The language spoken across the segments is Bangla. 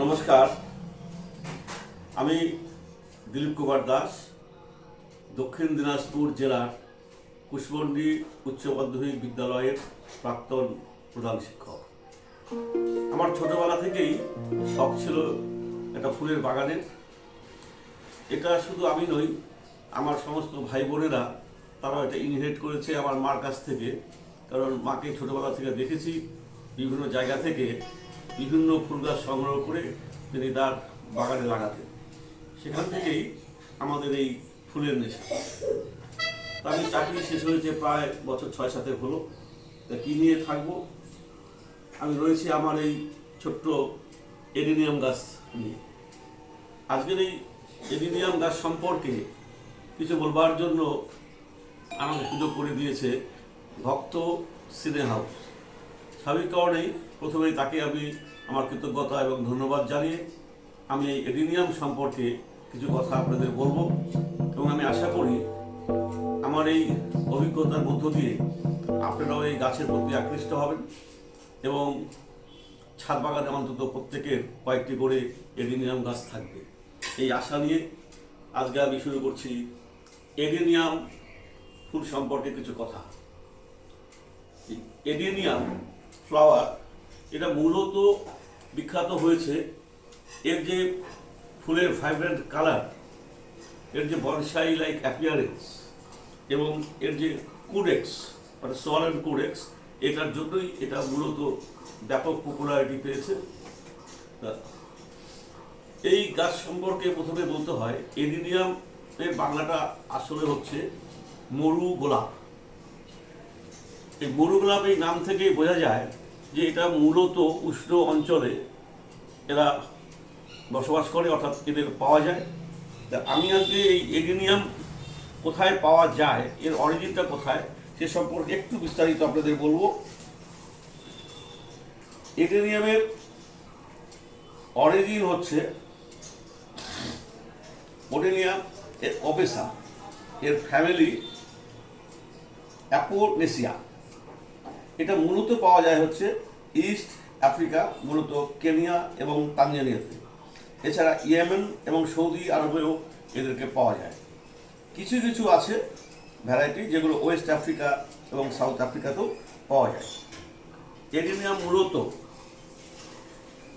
নমস্কার। আমি দিলীপ কুমার দাস, দক্ষিণ দিনাজপুর জেলার কুশমন্ডি উচ্চ মাধ্যমিক বিদ্যালয়ের প্রাক্তন প্রধান শিক্ষক। আমার ছোটবেলা থেকেই শখ ছিল একটা ফুলের বাগানের এটা শুধু আমি নই, আমার সমস্ত ভাই বোনেরা তারা এটা ইনহেরিট করেছে আমার মার কাছ থেকে। কারণ মাকে ছোটবেলা থেকে দেখেছি, বিভিন্ন জায়গা থেকে বিভিন্ন ফুল গাছ সংগ্রহ করে তিনি তার বাগানে লাগাতেন। সেখান থেকেই আমাদের এই ফুলের নেশা। আমি চাকরি শেষ হয়েছে প্রায় বছর ছয় সাথে হলো। তা কী নিয়ে থাকব? আমি রয়েছি আমার এই ছোট্ট এডিনিয়াম গাছ নিয়ে। আজকের এই এডিনিয়াম গাছ সম্পর্কে কিছু বলবার জন্য আমাকে সুযোগ করে দিয়েছে ভক্ত সিনে হাউস। স্বাভাবিক কারণেই প্রথমেই তাকে আমি আমার কৃতজ্ঞতা এবং ধন্যবাদ জানিয়ে আমি এই এডিনিয়াম সম্পর্কে কিছু কথা আপনাদের বলব এবং আমি আশা করি আমার এই অভিজ্ঞতার মধ্য দিয়ে আপনারাও এই গাছের প্রতি আকৃষ্ট হবেন এবং ছাদ বাগানে অন্তত প্রত্যেকের কয়েকটি করে এডিনিয়াম গাছ থাকবে। এই আশা নিয়ে আজকে আমি শুরু করছি এডেনিয়াম ফুল সম্পর্কে কিছু কথা। এডেনিয়াম ফ্লাওয়ার এটা মূলত বিখ্যাত হয়েছে এর যে ফুলের ভাইব্রেন্ট কালারের যে বনসাই লাইক অ্যাপিয়ারেন্স এবং এর যে কুডেক্স মানে সোয়াল অ্যান্ড কুডেক্স এটার জন্যই এটা মূলত ব্যাপক পপুলারিটি পেয়েছে। এই গাছ সম্পর্কে প্রথমে বলতে হয় এডিনিয়াম এর বাংলাটা আসলে হচ্ছে মরু গোলাপ। এই মরু গোলাপ এই নাম থেকে বোঝা যায় যে এটা মূলত উষ্ণ অঞ্চলে এরা বসবাস করে, অর্থাৎ এদের পাওয়া যায়। তা আমি আজকে এই এডিনিয়াম কোথায় পাওয়া যায়, এর অরিজিনটা কোথায়, সে সম্পর্কে একটু বিস্তারিত আপনাদের বলব। এডেনিয়ামের অরিজিন হচ্ছে ওডেনিয়াম এর অবেসা, এর ফ্যামিলি অ্যাপোনেসিয়া। এটা মূলত পাওয়া যায় হচ্ছে ইস্ট আফ্রিকা, মূলত কেনিয়া এবং তানজানিয়াতে এছাড়া ইয়েমেন এবং সৌদি আরবেও এদেরকে পাওয়া যায়। কিছু কিছু আছে ভ্যারাইটি যেগুলো ওয়েস্ট আফ্রিকা এবং সাউথ আফ্রিকাতেও পাওয়া যায়। এডিনিয়াম মূলত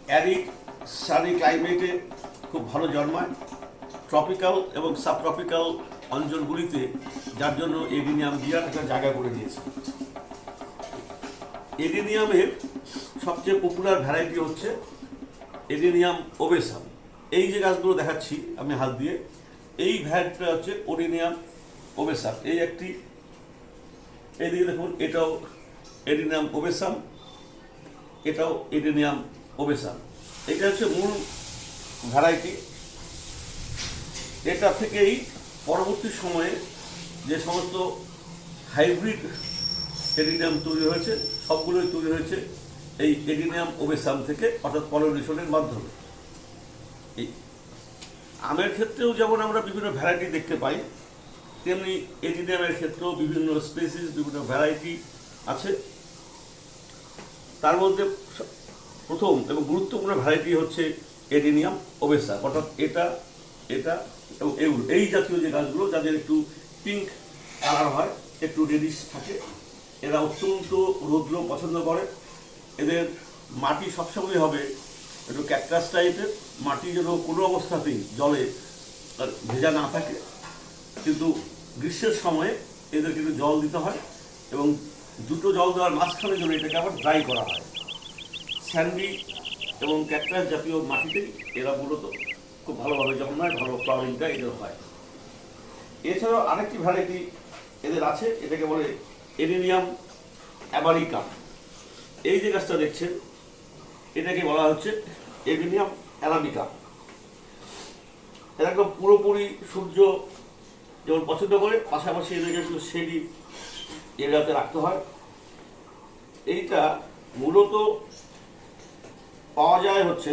অ্যারিড সানি ক্লাইমেটে খুব ভালো জন্মায়। ট্রপিক্যাল এবং সাবট্রপিক্যাল অঞ্চলগুলিতে, যার জন্য এডিনিয়াম বিরাট একটা জায়গা করে দিয়েছে। এডিনিয়ামের সবচেয়ে পপুলার ভ্যারাইটি হচ্ছে এডিনিয়াম ওবেসাম। এই যে গাছগুলো দেখাচ্ছি আমি হাত দিয়ে, এই ভ্যারাইটিটা হচ্ছে ওডিনিয়াম ওবেসাম। এই একটি এইদিকে দেখুন, এটাও এডিনিয়াম ওবেসাম, এটাও এডিনিয়াম ওবেসাম। এটা হচ্ছে মূল ভ্যারাইটি এটা থেকেই পরবর্তী সময়ে যে সমস্ত হাইব্রিড এডিনিয়াম তৈরি হয়েছে, সবগুলোই তৈরি হয়েছে এই এডিনিয়াম ওবেসাম থেকে, অর্থাৎ পলিনেশনের মাধ্যমে। এই আমের ক্ষেত্রেও যেমন আমরা বিভিন্ন ভ্যারাইটি দেখতে পাই, তেমনি এডিনিয়ামের ক্ষেত্রেও বিভিন্ন স্পেসিস বিভিন্ন ভ্যারাইটি আছে। তার মধ্যে প্রথম এবং গুরুত্বপূর্ণ ভ্যারাইটি হচ্ছে এডিনিয়াম ওবেসা অর্থাৎ এটা এটা এবং এই জাতীয় যে গাছগুলো, যাদের একটু পিঙ্ক কালার হয়, একটু রেডিশ থাকে এরা অত্যন্ত রৌদ্র পছন্দ করে। এদের মাটি সবসময় হবে একটু ক্যাকটাস টাইপের মাটি যেন কোনো অবস্থাতেই জলে তার ভেজা না থাকে। কিন্তু গ্রীষ্মের সময়ে এদের কিন্তু জল দিতে হয় এবং দুটো জল দেওয়ার মাঝখানে জন্য এটাকে আবার ড্রাই করা হয়। স্যান্ডি এবং ক্যাকটাস জাতীয় মাটিতেই এরা মূলত খুব ভালোভাবে জন্মায়, ভালো ফ্লাওয়ারিংটা এদের হয়। এছাড়াও আরেকটি ভ্যারাইটি এদের আছে, এটাকে বলে এডিনিয়াম অ্যাবারিকা এই যে গাছটা দেখছেন, এটাকে বলা হচ্ছে এডিনিয়াম অ্যারাবিকা এরা একদম পুরোপুরি সূর্য যেমন পছন্দ করে, পাশাপাশি এদেরকে একটু শেডি এরিয়াতে রাখতে হয়। এইটা মূলত পাওয়া যায় হচ্ছে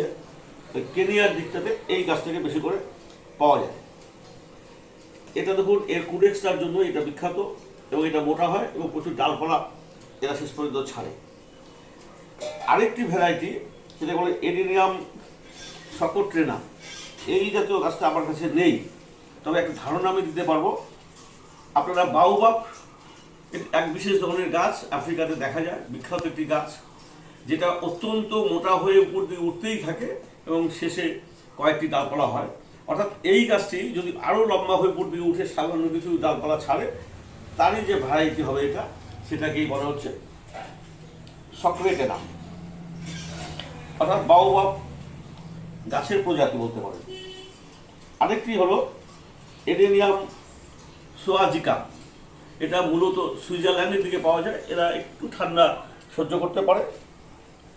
কেনিয়ার দিকটাতে, এই গাছ থেকে বেশি করে পাওয়া যায়। এটা দেখুন, এর কুডেক্সটার জন্য এটা বিখ্যাত। এবং এটা মোটা হয় এবং প্রচুর ডালপালা এরা শেষ পর্যন্ত ছাড়ে। আরেকটি ভ্যারাইটি সেটা বলে এডিনিয়াম সকট্রেনা এই জাতীয় গাছটা আমার কাছে নেই, তবে একটা ধারণা আমি দিতে পারব। আপনারা বাউবাপ এক বিশেষ ধরনের গাছ, আফ্রিকাতে দেখা যায়, বিখ্যাত একটি গাছ, যেটা অত্যন্ত মোটা হয়ে উপর দিয়ে উঠতেই থাকে এবং শেষে কয়েকটি ডালপালা হয়। অর্থাৎ এই গাছটি যদি আরও লম্বা হয়ে উপর দিয়ে উঠে সামান্য কিছু ডালপালা ছাড়ে তারই যে ভ্যারাইটি হবে এটা, সেটাকেই বলা হচ্ছে সক্রেটেনা। অর্থাৎ বাউবাপ গাছের প্রজাতি বলতে পারেন আরেকটি হলো এডেনিয়াম সোয়াজিকা। এটা মূলত সুইজারল্যান্ডের দিকে পাওয়া যায়, এরা একটু ঠান্ডা সহ্য করতে পারে।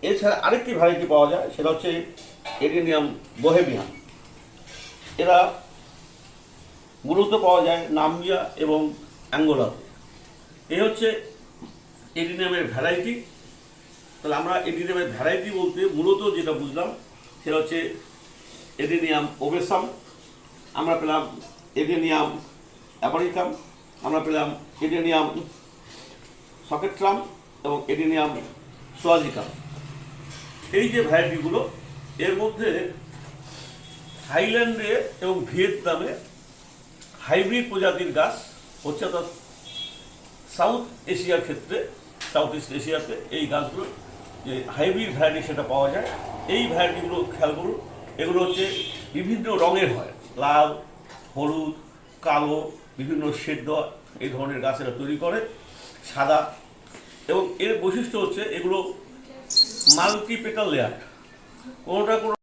এছাড়া আরেকটি ভ্যারাইটি পাওয়া যায়, সেটা হচ্ছে এডেনিয়াম বোহেমিয়াম এরা মূলত পাওয়া যায় নামিবিয়া এবং অ্যাঙ্গোলাতে এই হচ্ছে এডিনিয়ামের ভ্যারাইটি। তাহলে আমরা এডিনিয়ামের ভ্যারাইটি বলতে মূলত যেটা বুঝলাম, সেটা হচ্ছে এডিনিয়াম ওবেসাম। আমরা পেলাম এডেনিয়াম অ্যাবারিকাম আমরা পেলাম এডেনিয়াম সকেট্রাম এবং এডেনিয়াম সোয়াজিকাম। এই যে ভ্যারাইটিগুলো, এর মধ্যে থাইল্যান্ডে এবং ভিয়েতনামে হাইব্রিড প্রজাতির গাছ হচ্ছে অর্থাৎ সাউথ এশিয়ার ক্ষেত্রে সাউথ ইস্ট এশিয়াতে এই গাছগুলো, যে হাইব্রিড ভ্যারাইটি সেটা পাওয়া যায়। এই ভ্যারাইটিগুলো খেয়াল করুন, এগুলো হচ্ছে বিভিন্ন রঙের হয়। লাল, হলুদ, কালো, বিভিন্ন শেড দেওয়া এই ধরনের গাছেরা তৈরি করে, সাদা। এবং এর বৈশিষ্ট্য হচ্ছে এগুলো মাল্টিপেটাল লেয়ার কোনোটা কোনো